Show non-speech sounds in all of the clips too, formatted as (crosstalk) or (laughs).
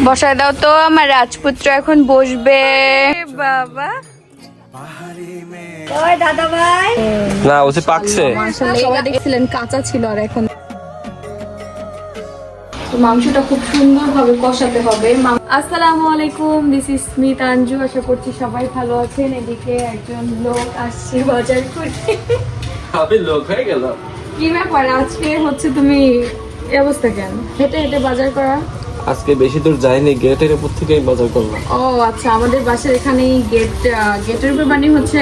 বসায় দাও তো আমার রাজপুত্র এখন বসবে। বাবা। ওই দাদা ভাই। না ওসে পাকছে। সবাই দেখছিলেন কাঁচা ছিল আর এখন। মাংসটা খুব সুন্দরভাবে কষাতে হবে। আসসালামু আলাইকুম দিস ইজ স্মিত আঞ্জু আশা করছি সবাই ভালো আছেন। এদিকে একজন লোক আসছে বাজার করতে। আমি লোক হয়ে গেল। কি ব্যাপার? আজকে হচ্ছে তুমি এই অবস্থা কেন? হেঁটে হেঁটে বাজার করা? আজকে বেশি দূর যাইনি গেটের উপর থেকেই বাজার করলাম। ও আচ্ছা আমাদের বাসার এখানেই গেট গেটের উপর মানে হচ্ছে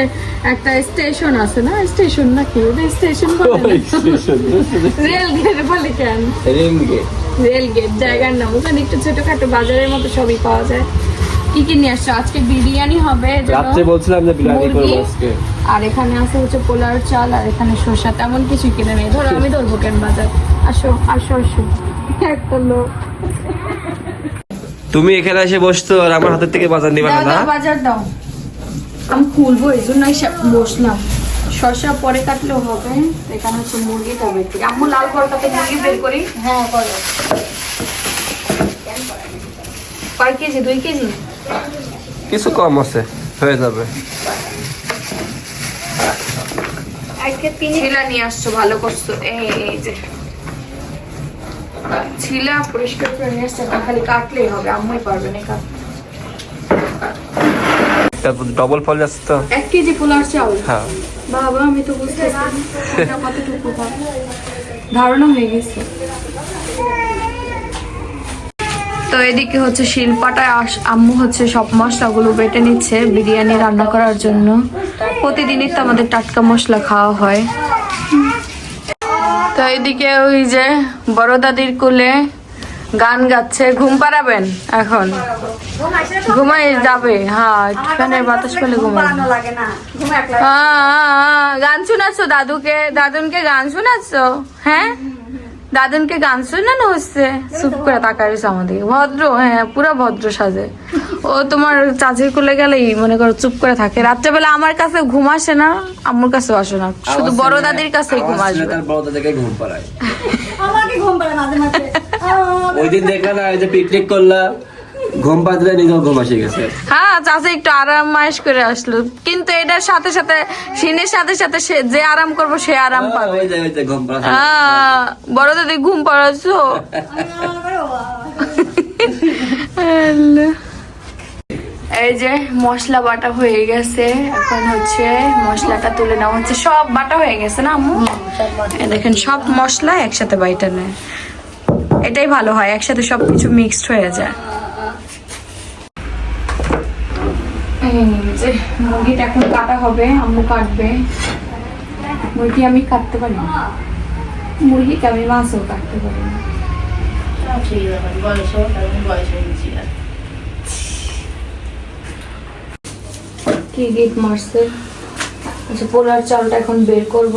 একটা স্টেশন আছে না? স্টেশন নাকি? ওটা স্টেশন বলে না? রেল গেট বলে কেন? Ring gate. রেল গেট জায়গার নাম। ওখানে একটু ছোটখাটো বাজারের মতো সবই পাওয়া যায়। কি কি নিয়ে আসছো? আজকে বিরিয়ানি হবে? রাত্রে বলছিলাম যে বিরিয়ানি করব। আজকে। আর এখানে আছে হচ্ছে পোলার চাল আর এখানে শসা তেমন কিছু কিনে নেই। ধরো আমি ধরবো কেন বাজার? আসো আসো আসো। একটা লোক। তুমি এখানে এসে বসতো আর আমার হাতের থেকে বাজার নিবা না বাজার দাও। আমি খুলবো এই জন্য বসলাম। শসা পরে কাটলেও হবে এখানে হচ্ছে মুরগিটা বের করি আম্মু লাল পরোটাতে মুরগি বের করি? হ্যাঁ করো। কয় কেজি? দুই কেজি? কিছু কম আছে হয়ে যাবে। আজকে তিনি নিয়ে আসছো ভালো করছ। এই এই যে। ছিলা পরিষ্কার করে নিয়ে আসছে খালি কাটলেই হবে আম্মুই পারবে না কাট তারপর ডবল ফল যাচ্ছে তো। এক কেজি পোলার চাউল? হ্যাঁ। বাবা আমি তো বুঝতে কতটুকু ধারণা হয়ে গেছে। তো এদিকে হচ্ছে শিল্পাটায় আস- আম্মু হচ্ছে সব মশলাগুলো বেটে নিচ্ছে বিরিয়ানি রান্না করার জন্য। প্রতিদিনই তো আমাদের টাটকা মশলা খাওয়া হয়। তো এদিকে ওই যে বড় দাদির কুলে গান গাচ্ছে। ঘুম পাড়াবেন এখন? ঘুমাই যাবে। হ্যাঁ একটুখানি বাতাস পেলে ঘুমাই হ্যাঁ লাগে না। ঘুম একলা আহ, গান শোনাচ্ছ দাদুকে? দাদুনকে গান শোনাচ্ছ? হ্যাঁ? দাদুনকে গান শোনানো হচ্ছে। চুপ করে তাকাইছে আমাদের। ভদ্র হ্যাঁ পুরো ভদ্র সাজে। ও তোমার চাচির কোলে গেলেই মনে করো চুপ করে থাকে। রাত্রেবেলা আমার কাছে ঘুম আসে না আমার কাছেও আসে না। শুধু বড় দাদির কাছেই ঘুম আসবে। তার বড় দাদাকে ঘুম পাড়ায়। আমাকে ঘুম পাড়ায় মাঝে মাঝে। ওই দিন দেখা না ওই যে পিকনিক করলাম। ঘুম পাতলে নিজেও ঘুম আসে গেছে। হ্যাঁ চাচা একটু আরাম মাস করে আসলো। কিন্তু এটার সাথে সাথে সিনের সাথে সাথে সে যে আরাম করব সে আরাম পাবে। ওই যে ওই যে ঘুম পাড়া আহ, বড় দাদি ঘুম পাড়াচ্ছো? এই যে মশলা বাটা হয়ে গেছে। এখন হচ্ছে মশলাটা তুলে নেওয়া হচ্ছে। সব বাটা হয়ে গেছে না আম্মু? দেখেন সব মশলা একসাথে বাইটা নেয়। এটাই ভালো হয় একসাথে সবকিছু মিক্সড হয়ে যায় এই যে মুরগিটা এখন কাটা হবে, আম্মু কাটবে। মুরগি আমি কাটতে পারি না। মুরগিকে আমি মাছও কাটতে পারি না। কি গিট মারছে? আচ্ছা পোলার চালটা এখন বের করব।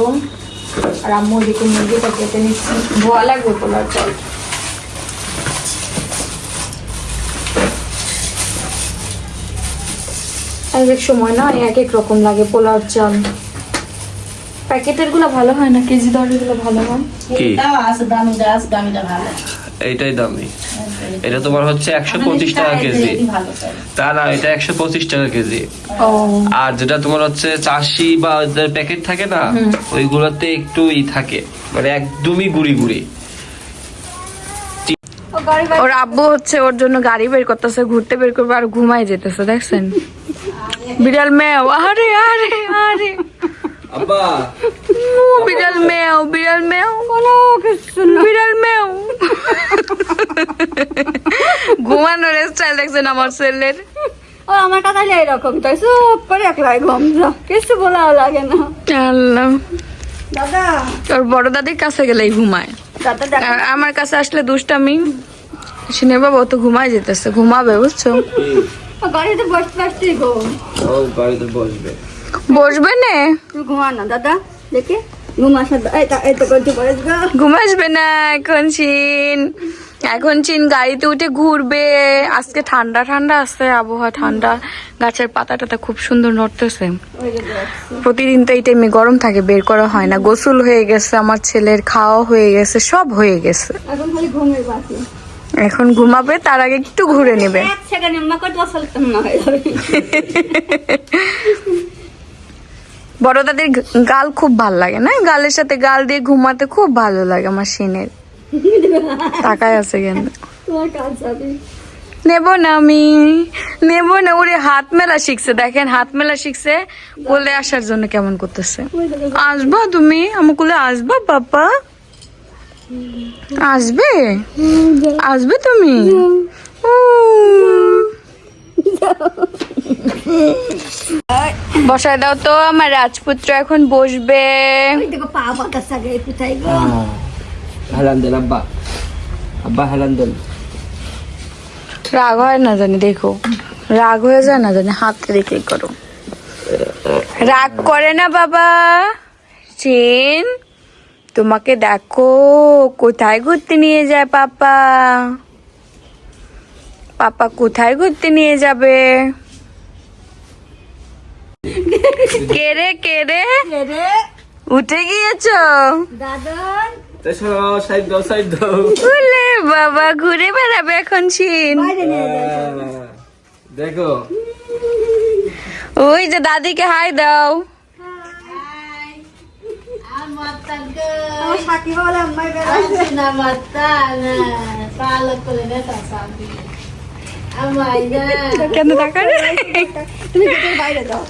আর আম্মু ওদিকে মুরগিটা কেটে নিচ্ছি। ভয় লাগবে পোলার চাল। এক এক সময় না এক এক রকম লাগে পোলার চাল। প্যাকেটেরগুলো ভালো হয় না? কেজি দরেরগুলো ভালো হয়? কি? এইটাই দামি। এটা তোমার হচ্ছে একশো পঁচিশ টাকা কেজি। তা না এটা একশো পঁচিশ টাকা কেজি। আর যেটা তোমার হচ্ছে চাষি বা প্যাকেট থাকে না ওইগুলোতে একটু ই থাকে। মানে একদমই গুড়ি গুড়ি। ওর আব্বু হচ্ছে ওর জন্য গাড়ি বের করতেছে ঘুরতে বের করবে আর ঘুমাই যেতেছে দেখছেন? বিড়াল মেও আরে আরে আরে। আব্বা। বিড়াল মেও বিড়াল মেও বলো বিড়াল মেও ঘুমানোর স্টাইল দেখছেন আমার ছেলের। ও আমার এরকম তাই চুপ করে একলাই ঘুম যা কিছু বলাও লাগে না। আল্লাহ। দাদা। ওর বড় দাদির কাছে গেলেই ঘুমায়। আমার কাছে আসলে দুষ্টামি। শুনে বাবা ও তো ঘুমাই যেতেছে ঘুমাবে বুঝছ? গাড়িতে বসতে ঘুম ও বাড়িতে বসবে। বসবে নে। তুই ঘুমা না দাদা দেখি। গো। ঘুমাসবে না এখন চিন এখন চিন গাড়িতে উঠে ঘুরবে। আজকে ঠান্ডা ঠান্ডা আছে আবহাওয়া ঠান্ডা। গাছের পাতা টাতা খুব সুন্দর নড়তেছে। প্রতিদিন তো এই টাইমে গরম থাকে বের করা হয় না। গোসল হয়ে গেছে আমার ছেলের খাওয়া হয়ে গেছে সব হয়ে গেছে। এখন খালি ঘুমের বাকি। এখন ঘুমাবে তার আগে একটু ঘুরে নেবে। বড় দাদির গাল খুব ভালো লাগে না? গালের সাথে গাল দিয়ে ঘুমাতে খুব ভালো লাগে আমার সিনের। তাকায় আছে কিন্তু তোমার নেব না আমি নেব না ওরে হাত মেলা শিখছে। দেখেন হাত মেলা শিখছে কোলে আসার জন্য কেমন করতেছে। আসবা তুমি আমার কোলে আসবা বাবা আসবে? আসবে তুমি? বসায় দাও তো আমার রাজপুত্র এখন বসবে। রাগ হয় না জানি দেখো। রাগ হয়ে যায় না জানি হাত রেখে করো। রাগ করে না বাবা। চেন। তোমাকে দেখো কোথায় ঘুরতে নিয়ে যায় পাপা? পাপা কোথায় ঘুরতে নিয়ে যাবে? কেরে কেরে উঠে গিয়েছো? দাদন সাইড দাও সাইড দাও। উলে বাবা ঘুরে বেড়াবে এখন যাও। দেখো। ওই যে দাদিকে হাই দাও। কেন তুমি বাইরে যাও।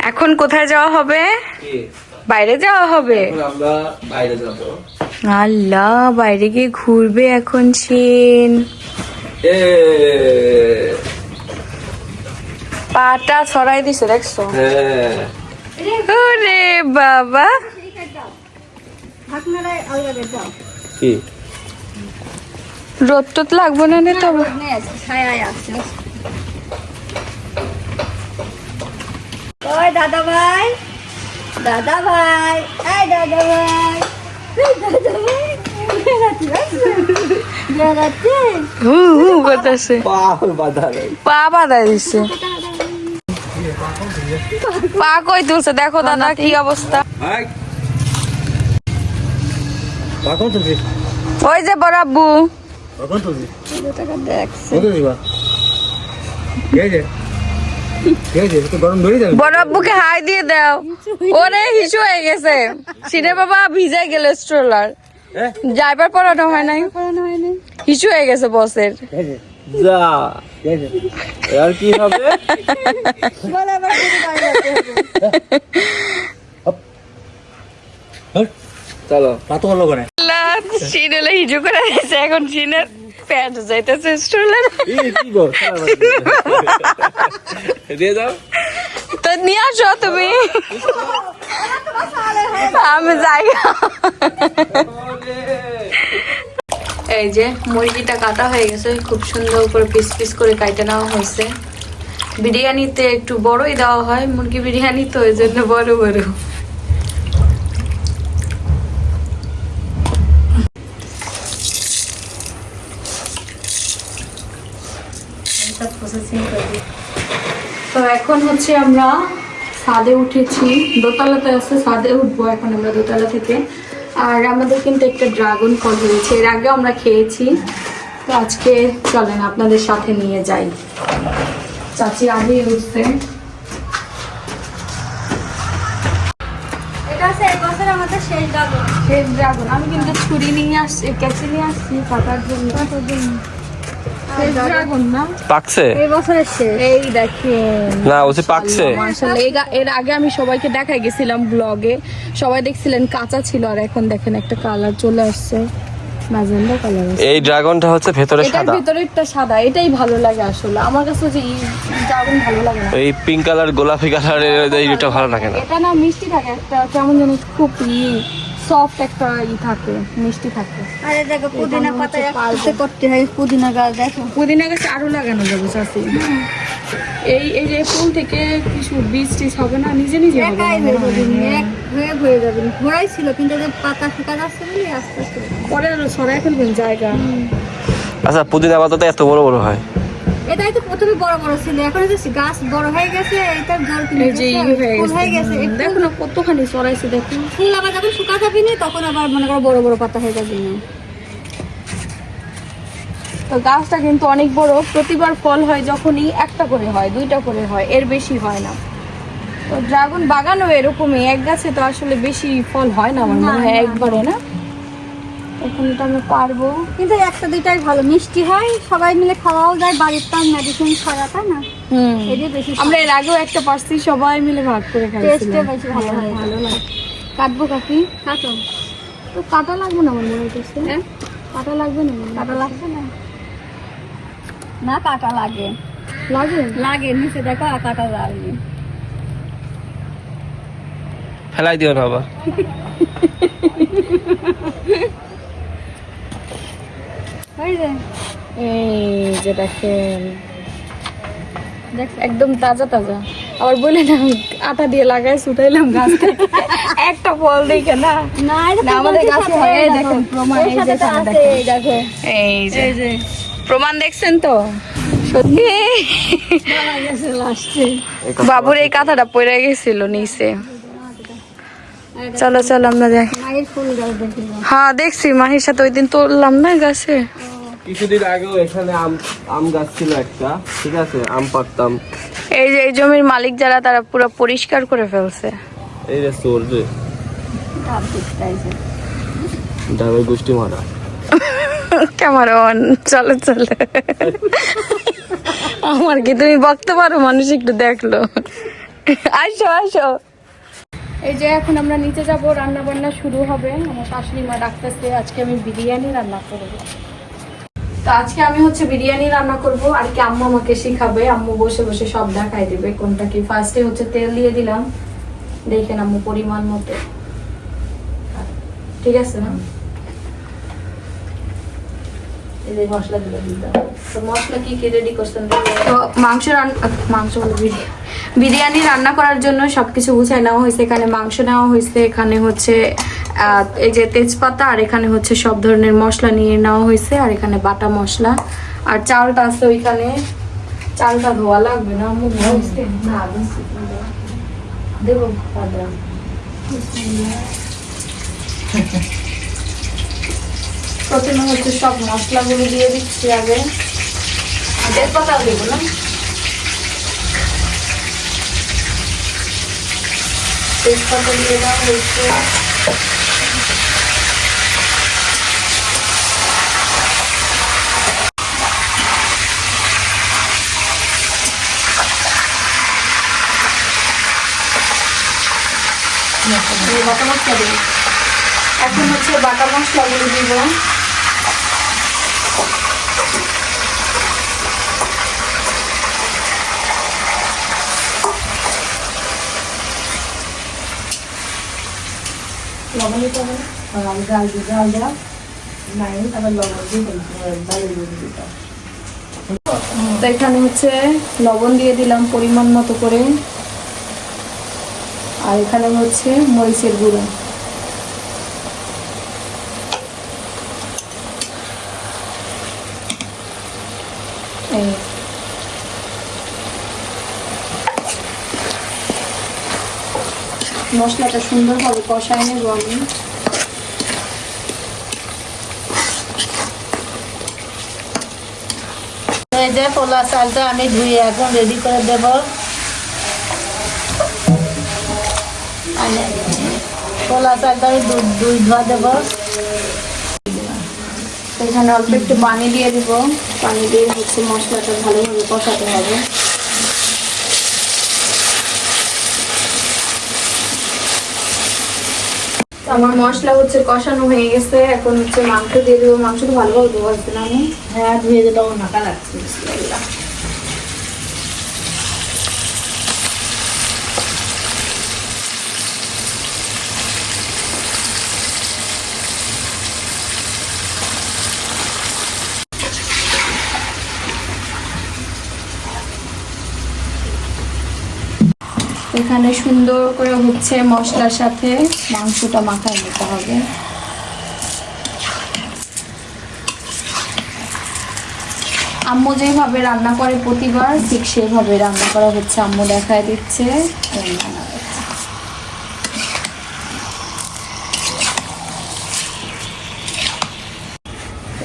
এখন কোথায় যাওয়া হবে? বাইরে যাওয়া হবে? আমরা বাইরে যাব। আল্লাহ বাইরে গিয়ে ঘুরবে এখন ছিন এ। পাটা ছড়াই দিছে দেখছ? হ্যাঁ। ওরে বাবা ঢাকনাটাই আলগা দিয়ে যাও কি? রোদ টোদ লাগবো না রে তবে। ওই দাদা ভাই দাদা ভাই এই দাদা ভাই দাদা পা বাঁধা দিছে। পা কই তুলছে? দেখো দাদা কি অবস্থা? ওই যে বড় আব্বু। বড় আব্বুকে হাই দিয়ে দাও। ওরে হিসু হয়ে গেছে। সিনে বাবা ভিজে গেল স্ট্রোলার হ্যাঁ পড়ানো হয় নাই। হিসু হয়ে গেছে বসের যা? আর কি হবে? যেতে হবে। চলো। কত হলো করে (laughs) সিনেলে হিজু করে দিয়েছে এখন সিনের প্যান্ট যাইতেছে গো দিয়ে দাও। তো নিয়ে আসো তুমি। আমি যাই। এই যে মুরগিটা কাটা হয়ে গেছে খুব সুন্দর করে পিস পিস করে কাটে নেওয়া হয়েছে। বিরিয়ানিতে একটু বড়ই দেওয়া হয় মুরগি বিরিয়ানি তো ওই জন্য বড় বড়। তো এখন হচ্ছে আমরা ছাদে উঠেছি। দোতলাতে আছে ছাদে উঠবো এখন আমরা দোতলা থেকে। আর আমাদের কিন্তু একটা ড্রাগন ফল হয়েছে এর আগেও আমরা খেয়েছি। তো আজকে চলেন আপনাদের সাথে নিয়ে যাই। চাচি আগেই উঠছে। এটা হচ্ছে এই বছর আমাদের শেষ ড্রাগন। আমি কিন্তু ছুরি নিয়ে আসছি কেঁচি নিয়ে আসছি কাটার জন্য। পাকছে? এই দেখেন। না ওসে পাকছে। এর আগে আমি সবাইকে দেখাই গেছিলাম ব্লগে। সবাই দেখছিলেন কাঁচা ছিল আর এখন দেখেন একটা কালার চলে আসছে। কালার এই ড্রাগনটা হচ্ছে ভেতরে সাদা। ভিতরেরটা সাদা এটাই ভালো লাগে আসলে। আমার কাছে যে ড্রাগন ভালো লাগে না। এই পিঙ্ক কালার গোলাপি কালারের এইটা ভালো লাগে না। এটা না মিষ্টি থাকে একটা কেমন জানি খুব ই সফট একটা ই থাকে মিষ্টি থাকে। আরে দেখো পুদিনা পাতা একসাথে করতে হয় পুদিনা গাছ দেখো। পুদিনা গাছে আরও লাগানো যাবে চাষি এই এই যে ফুল থেকে কিছু বীজ টিজ হবে না নিজে নিজে হবে একাই হয়ে হয়ে। হয়ে যাবে। ঘোড়াই ছিল কিন্তু পাতা শুকা যাচ্ছে বলে আস্তে আস্তে। পরে সরাই ফেলবেন জায়গা। আচ্ছা পুদিনা পাতা তো এত বড় বড় হয়। এটাই তো প্রথমে বড় বড় ছিল এখন এই গাছ বড় হয়ে গেছে এটার জল হয়ে গেছে দেখো না কতখানি সরাইছে দেখো। ফুল আবার যখন শুকা যাবে না তখন আবার মনে করো বড় বড় পাতা হয়ে যাবে। না তো গাছটা কিন্তু অনেক বড় প্রতিবার ফল হয় যখনই একটা করে হয় দুইটা করে হয় এর বেশি হয় না। তো ড্রাগন বাগানও এরকমই এক গাছে তো আসলে বেশি ফল হয় না আমার মনে হয়। একবারে না? এখন এটা আমি পারব। কিন্তু একটা দুইটাই ভালো। মিষ্টি হয় সবাই মিলে খাওয়াও যায় বাড়ির তো মেডিসিন ছাড়া তাই না? এটাই বেশি আমরা এর আগেও একটা পারছি সবাই মিলে ভাগ করে টেস্টে বেশি ভালো হয়। ভালো লাগে। কাটবো কাকি? কাটো। তো কাটা লাগবে না মনে হচ্ছে হ্যাঁ? কাটা লাগবে না? কাটা লাগছে না। না কাটা লাগে। লাগে? লাগে নিচে দেখো আর কাটা লাগে ফেলাই দিও না আবার। (laughs) এই যে দেখেন। একদম তাজা তাজা। আবার বলে না আটা দিয়ে লাগাই ছুটাইলাম গাছ থেকে। একটা ফল দেখে না। না আমাদের গাছে হয়, দেখেন, প্রমাণ, এই যে এই দেখো। এই যে। প্রমাণ দেখছেন তো? সত্যি? বাবুর এই কথাটা পড়ে গেছিল নিচে। চলো চলো আমরা যাই। হ্যাঁ দেখছি মাহির সাথে ওই দিন তুললাম না গাছে? কিছুদিন আগেও এখানে আম আম গাছ ছিল একটা ঠিক আছে? আম পারতাম এই যে এই জমির মালিক যারা তারা পুরো পরিষ্কার করে ফেলছে। এই যে চোর রে ডাবের গোষ্ঠী মারা। কেমন চলো চলো। আমার কি তুমি বকতে পারো? মানুষ একটু দেখল। আসো আসো। এই যে এখন আমরা নিচে যাব রান্না বান্না শুরু হবে। আমার শাশুড়ি মা ডাকতেছে আজকে আমি বিরিয়ানি রান্না করব। তো আজকে আমি হচ্ছে বিরিয়ানি রান্না করব আর কি আম্মু আমাকে শিখাবে। আম্মু বসে বসে সব দেখাই দিবে কোনটা কি। ফার্স্টে হচ্ছে তেল দিয়ে দিলাম। দেখেন আম্মু পরিমাণ মতো। ঠিক আছে না? বিরিয়ানি রান্না করার জন্য সবকিছু গুছাই নেওয়া হয়েছে। এখানে মাংস নেওয়া হয়েছে এখানে হচ্ছে এই যে তেজপাতা আর এখানে হচ্ছে সব ধরনের মশলা নিয়ে নেওয়া হয়েছে আর এখানে বাটা মশলা। আর চালটা আছে ওইখানে। চালটা ধোয়া লাগবে না। দেবো। প্রথমে হচ্ছে সব মশলাগুলো দিয়ে দিচ্ছি আগে। আর তেজপাতাও দেবো না? তেজপাতা দিয়ে দেওয়া হয়েছে। বাটা মশলা এখন হচ্ছে বাটা মশলাগুলো দিব লবণ দিতে হবে। নাই লবণ দিয়ে এখানে হচ্ছে লবণ দিয়ে দিলাম পরিমাণ মতো করে। আর এখানে হচ্ছে মরিচের গুঁড়ো। মশলাটা সুন্দরভাবে কষায় নেব আমি। এই যে পোলা চালটা আমি ধুয়ে এখন রেডি করে দেব। পোলা চালটা আমি দুধ দুই ধোয়া দেবো। এখানে অল্প একটু পানি দিয়ে দিব। পানি দিয়ে হচ্ছে মশলাটা ভালোভাবে কষাতে হবে। আমার মশলা হচ্ছে কষানো হয়ে গেছে। এখন হচ্ছে মাংস দিয়ে দেবো। মাংস তো ভালোভাবে হচ্ছে না আমি। হ্যাঁ ধুয়ে দিলাম নাকা রাখছি এখানে সুন্দর করে হচ্ছে মশলার সাথে মাংসটা মাখায় নিতে হবে। আম্মু যেভাবে রান্না করে প্রতিবার, ঠিক সেভাবে রান্না করা হচ্ছে। আম্মু দেখায় দিচ্ছে এই রান্না হচ্ছে।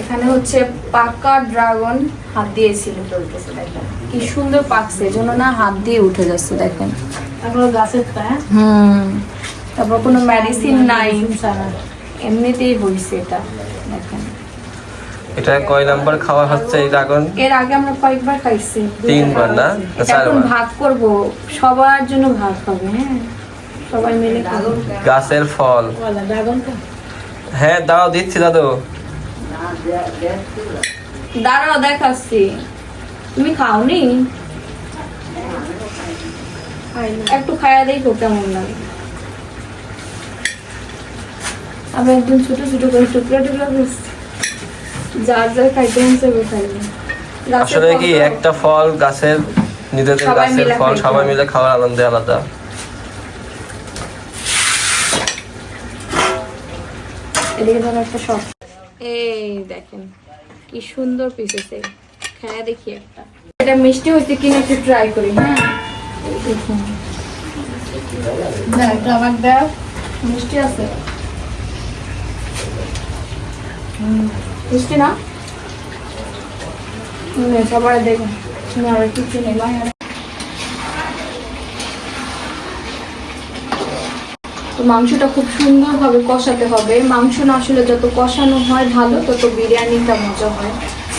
এখানে হচ্ছে পাকা ড্রাগন হাত দিয়েছিল চলতেছে দেখেন। কি সুন্দর পাকছে এজন্য না হাত দিয়ে উঠে যাচ্ছে দেখেন। এখনও গাছের হুম তারপর কোনো মেডিসিন নাই। এমনিতেই হয়েছে এটা দেখেন। এটা কয় নাম্বার খাওয়া হচ্ছে এই ড্রাগন? এর আগে আমরা কয়েকবার খাইছি তিনবার না? এখন ভাগ করব সবার জন্য ভাগ হবে হ্যাঁ। সবাই মিলে গাছের ফল। বলা ড্রাগনটা হ্যাঁ দাও দিচ্ছি দাদু। দাঁড়াও দেখাচ্ছি। তুমি খাওনি? একটু খাইয়া দেখো কেমন লাগে। আমি একদম ছোট ছোট করে টুকরা টুকরা করছি। যার যার খাইতে চাইবে খাইবে। আসলে কি একটা ফল গাছের নিজেদের গাছের ফল সবাই মিলে খাওয়ার আনন্দ আলাদা। এদিকে ধরো একটা শখ এই দেখেন, কি সুন্দর পিসেছে খায়া দেখি একটা। এটা মিষ্টি কিনা একটু ট্রাই করি হ্যাঁ? মিষ্টি আছে। মিষ্টি না? সবাই দেখুন কিছু নেই ভাই আর- তো মাংসটা খুব সুন্দরভাবে কষাতে হবে। মাংস না আসলে যত কষানো হয় ভালো, তত বিরিয়ানিটা মজা হয়।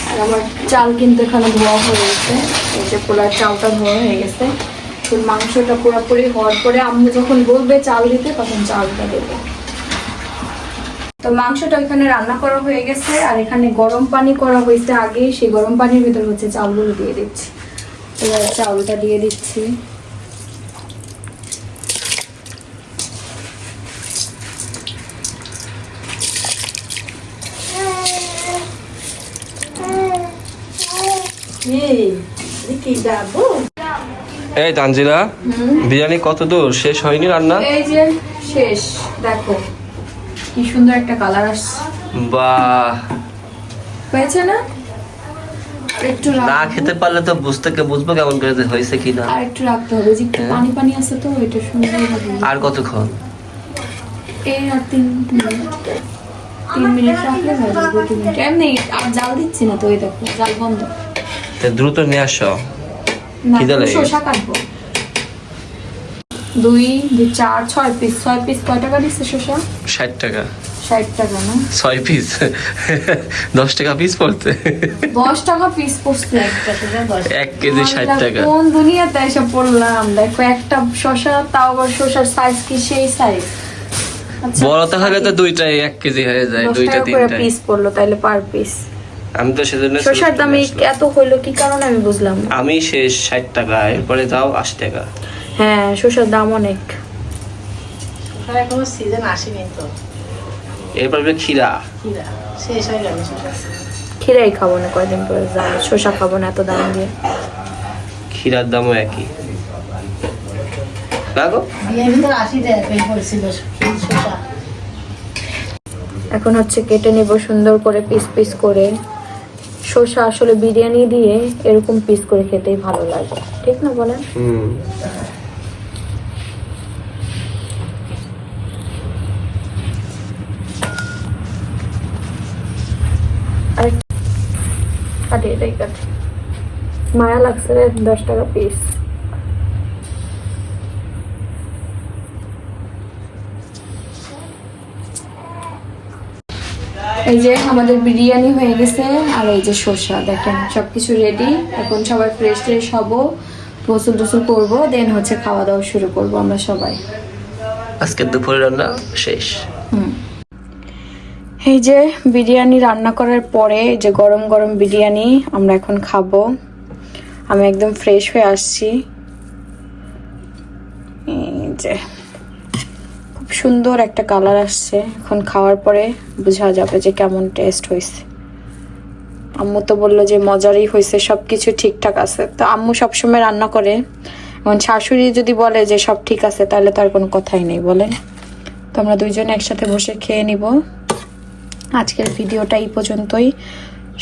আর আমার চাল কিন্তু এখানে ধোয়া হয়ে গেছে। এই যে পোলার চালটা ধোয়া হয়ে গেছে। তো মাংসটা পুরোপুরি হওয়ার পরে আম্মু যখন বলবে চাল দিতে, তখন চালটা দেবে। তো মাংসটা এখানে রান্না করা হয়ে গেছে। আর এখানে গরম পানি করা হয়েছে আগে। সেই গরম পানির ভিতর হচ্ছে চালগুলো দিয়ে দিচ্ছি। এবার চাউলটা দিয়ে দিচ্ছি। এই কি তানজিরা বিরিয়ানি কত দূর? শেষ হয়নি রান্না? এই যে শেষ দেখো। কি সুন্দর একটা কালার আসছে। বাহ। হয়েছে না? একটু না খেতে পারলে তো বুঝতে কে বুঝব কেমন করে যে হয়েছে কিনা আর একটু রাখতে হবে যে হ্যাঁ। পানি পানি আছে তো এটা সুন্দর আর কতক্ষণ? এই আর তিন মিনিট। তিন মিনিট রাখলে হয়ে যাবে মিনিট। এমনি আর জাল দিচ্ছি না তো দেখো জাল বন্ধ। দ্রুত নিয়ে আসো। না খিদে লেগে শসা কাটবো দুই দুই চার ছয় পিস ছয় পিস কয় টাকা দিচ্ছে শসা ষাট টাকা। ষাট টাকা না? ছয় পিস দশ টাকা পিস পড়তে দশ টাকা পিস পড়ছে এক কেজি ষাট টাকা। কোন দুনিয়াতে এসে পড়লাম? দেখো একটা শসা তাও আবার শসার সাইজ কি সেই সাইজ বড়টা হলে তো দুইটাই এক কেজি হয়ে যায় দুইটা তিনটা পিস পড়ল তাইলে পার পিস আমি তো সেজন্য শসার দাম এই এত হইল কি কারণে আমি বুঝলাম? আমি শেষ ষাট টাকা এরপরে দাও আশি টাকা। হ্যাঁ শসার দাম অনেক। এখনও সিজন আসেনি তো। এরপরে খিরা কিরা শেষ হয়ে গেল খিরাই খাব না কয়দিন পরে যাব শসা খাব না এত দাম দিয়ে। খিরার দামও একই। না গো? বিয়ের ভিতরে আশি টাকা পেয়ে পড়ছিল শসা। এখন হচ্ছে কেটে নিব সুন্দর করে পিস পিস করে। শসা আসলে বিরিয়ানি দিয়ে এরকম পিস করে খেতেই ভালো লাগে। ঠিক না বলেন? আর এটাই মায়া লাগছে রে দশ টাকা পিস এই যে আমাদের বিরিয়ানি হয়ে গেছে আর এই যে শসা দেখেন সবকিছু রেডি এখন সবাই ফ্রেশ ট্রেশ হব গোসল টোসল করব দেন হচ্ছে খাওয়া দাওয়া শুরু করব আমরা সবাই। আজকে দুপুরে রান্না শেষ। এই যে বিরিয়ানি রান্না করার পরে যে গরম গরম বিরিয়ানি আমরা এখন খাব। আমি একদম ফ্রেশ হয়ে আসছি। এই যে। সুন্দর একটা কালার আসছে। এখন খাওয়ার পরে বোঝা যাবে যে কেমন টেস্ট হয়েছে। আম্মু তো বলল যে মজারই হয়েছে সব কিছু ঠিকঠাক আছে। তো আম্মু সবসময় রান্না করে। এখন শাশুড়ি যদি বলে যে সব ঠিক আছে, তাহলে তো আর কোনো কথাই নেই, বলেন। তো আমরা দুইজন একসাথে বসে খেয়ে নিব। আজকের ভিডিওটা এই পর্যন্তই।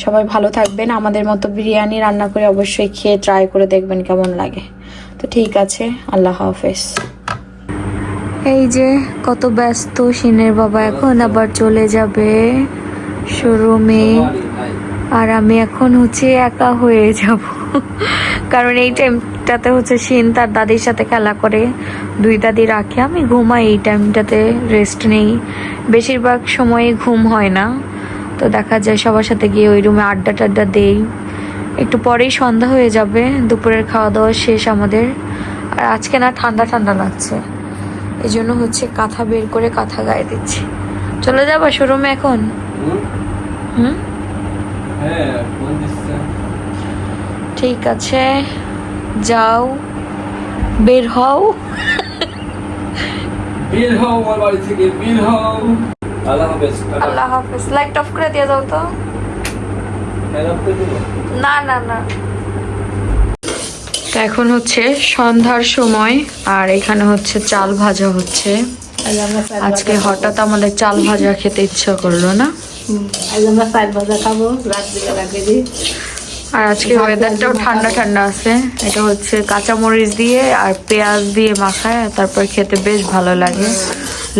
সবাই ভালো থাকবেন। আমাদের মতো বিরিয়ানি রান্না করে অবশ্যই খেয়ে ট্রাই করে দেখবেন কেমন লাগে। তো ঠিক আছে, আল্লাহ হাফেজ। এই যে কত ব্যস্ত সিনের বাবা এখন আবার চলে যাবে শোরুমে। আর আমি এখন হচ্ছে একা হয়ে যাব। কারণ এই টাইমটাতে হচ্ছে শিন তার দাদির সাথে খেলা করে। দুই দাদি রাখে। আমি ঘুমাই এই টাইমটাতে রেস্ট নেই। বেশিরভাগ সময়ে ঘুম হয় না। তো দেখা যায় সবার সাথে গিয়ে ওই রুমে আড্ডা টাড্ডা দেই। একটু পরেই সন্ধ্যা হয়ে যাবে। দুপুরের খাওয়া দাওয়া শেষ আমাদের। আর আজকে না ঠান্ডা ঠান্ডা লাগছে। এই জন্য হচ্ছে কাঁথা বের করে কাঁথা গায়ে দিচ্ছি। চলে যাবা শোরুমে এখন? হুম? হ্যাঁ ঠিক আছে। যাও। বের হও। বের হও আমার বাড়ি থেকে বের হও। আল্লাহ হাফেজ আল্লাহ হাফেজ। লাইট অফ করে দিয়ে যাও তো। না না না। তো এখন হচ্ছে সন্ধ্যার সময় আর এখানে হচ্ছে চাল ভাজা হচ্ছে। আজকে হঠাৎ আমাদের চাল ভাজা খেতে ইচ্ছা করল না। আর আজকে ওয়েদারটাও ঠান্ডা ঠান্ডা আছে। এটা হচ্ছে কাঁচামরিচ দিয়ে আর পেঁয়াজ দিয়ে মাখায় তারপর খেতে বেশ ভালো লাগে।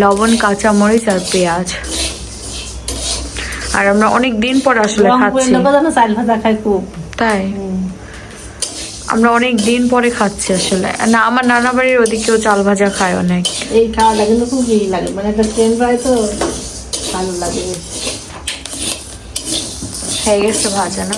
লবণ কাঁচামরিচ আর পেঁয়াজ। আর আমরা অনেক দিন পর আসলে খাচ্ছি। তাই? আমরা অনেক দিন পরে খাচ্ছি আসলে। না আমার নানা বাড়ির ওদিকেও চাল ভাজা খায় অনেক। এই খাওয়াটা কিন্তু খুব ইয়ে লাগে। মানে একটা ট্রেন পায় তো ভালো লাগে। হয়ে গেছে ভাজা না?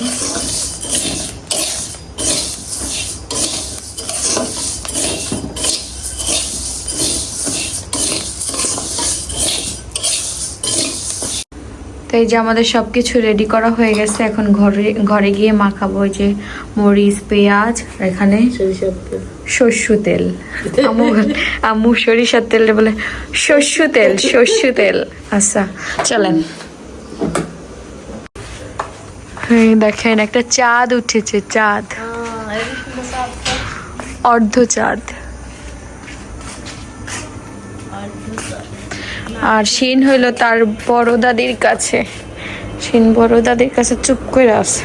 তো এই যে আমাদের সব কিছু রেডি করা হয়ে গেছে এখন ঘরে ঘরে গিয়ে মাখাবো ওই যে মরিচ পেঁয়াজ এখানে শস্য তেল। আমু সরিষার তেল বলে শস্য তেল শস্য তেল। আচ্ছা চলেন। দেখেন একটা চাঁদ উঠেছে চাঁদ। অর্ধ চাঁদ। আর শিন হইল তার বড় দাদির কাছে। শিন বড় দাদির কাছে চুপ করে আছে।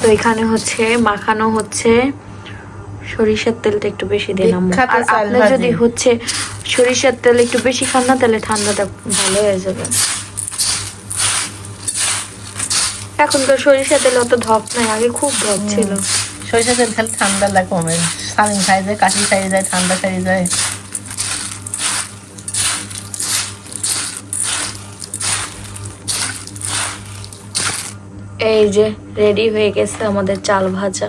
তো এখানে হচ্ছে মাখানো হচ্ছে। সরিষার তেলটা একটু বেশি দিলাম আর যদি হচ্ছে সরিষার তেল একটু বেশি খান না তাহলে ঠান্ডাটা ভালো হয়ে যাবে। এখন তো সরিষার তেল অত ধপ নাই আগে খুব ধপ ছিল। সরিষার তেল খেলে ঠান্ডা লাগে কমে। সালিন খাই যায় কাশি খাই যায় ঠান্ডা খাই যায়। এই যে রেডি হয়ে গেছে আমাদের চাল ভাজা।